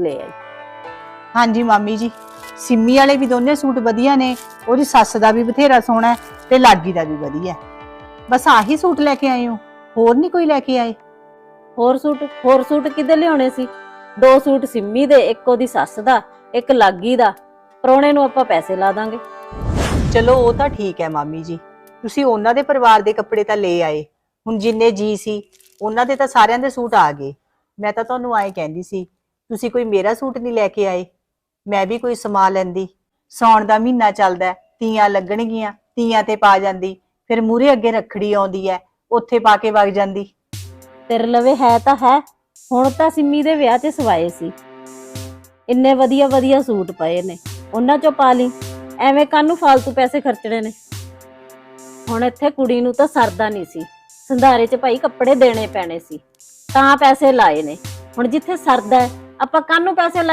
ਲੈ ਆਈ। ਹਾਂਜੀ ਮਾਮੀ ਜੀ ਸਿੰਮੀ ਵਾਲੇ ਵੀ ਦੋਨੇ ਸੂਟ ਵਧੀਆ ਨੇ ਉਹਦੀ ਸੱਸ ਦਾ ਵੀ ਬਥੇਰਾ ਸੋਹਣਾ ਤੇ ਲਾਗੀ ਦਾ ਵੀ ਵਧੀਆ। ਬਸ ਆਹੀ ਸੂਟ ਲੈ ਕੇ ਆਏ ਹੋ ਹੋਰ ਨਹੀਂ ਕੋਈ ਲੈ ਕੇ ਆਏ? ਹੋਰ ਸੂਟ ਹੋਰ ਸੂਟ ਕਿੱਦੇ ਲਿਆਉਣੇ ਸੀ? ਦੋ ਸੂਟ ਸਿੰਮੀ ਦੇ ਇੱਕ ਉਹਦੀ ਸੱਸ ਦਾ ਇੱਕ ਲਾਗੀ ਦਾ। ਪਰੋਣੇ ਨੂੰ ਆਪਾਂ ਪੈਸੇ ਲਾ ਦਾਂਗੇ। ਚਲੋ ਉਹ ਤਾਂ ਠੀਕ ਹੈ ਮਾਮੀ ਜੀ। ਤੁਸੀਂ ਉਹਨਾਂ ਦੇ ਪਰਿਵਾਰ ਦੇ ਕੱਪੜੇ ਤਾਂ ਲੈ ਆਏ। ਹੁਣ ਜਿੰਨੇ ਜੀ ਸੀ ਉਹਨਾਂ ਦੇ ਤਾਂ ਸਾਰਿਆਂ ਦੇ ਸੂਟ ਆ ਗਏ। ਮੈਂ ਤਾਂ ਤੁਹਾਨੂੰ ਆਏ ਕਹਿੰਦੀ ਸੀ ਤੁਸੀਂ ਕੋਈ ਮੇਰਾ ਸੂਟ ਨਹੀਂ ਲੈ ਕੇ ਆਏ? ਮੈਂ ਵੀ ਕੋਈ ਸਮਾ ਲੈਂਦੀ। ਸੌਣ ਦਾ ਮਹੀਨਾ ਚੱਲਦਾ ਹੈ, ਤੀਆਂ ਲੱਗਣਗੀਆਂ ਤੀਆਂ ਤੇ ਪਾ ਜਾਂਦੀ। ਫਿਰ ਮੂਰੇ ਅੱਗੇ ਰੱਖੜੀ ਆਉਂਦੀ ਹੈ ਉੱਥੇ ਪਾ ਕੇ ਵਗ ਜਾਂਦੀ। ਤੇਰੇ ਲਵੇ ਹੈ ਤਾਂ ਹੈ ਹੁਣ ਤਾਂ ਸਿੰਮੀ ਦੇ ਵਿਆਹ 'ਚ ਸਵਾਏ ਸੀ। ਇੰਨੇ ਵਧੀਆ ਵਧੀਆ ਸੂਟ ਪਏ ਨੇ ਉਹਨਾਂ 'ਚੋਂ ਪਾ ਲਈ। ਐਵੇਂ ਕਾਹਨੂੰ ਫालतू ਪੈਸੇ ਖਰਚਣੇ ਨੇ। ਹੁਣ ਇੱਥੇ ਕੁੜੀ ਨੂੰ ਤਾਂ ਸਰਦਾ ਨਹੀਂ ਸੀ। ਸੰਧਾਰੇ 'ਚ ਭਾਈ ਕੱਪੜੇ ਦੇਣੇ ਪੈਣੇ ਸੀ। ਤਾਂ ਪੈਸੇ ਲਾਏ ਨੇ। ਹੁਣ ਜਿੱਥੇ ਸਰਦਾ ਹੈ, ਆਪਾਂ ਕਾਹਨੂੰ ਪੈਸੇ ਲਾਈ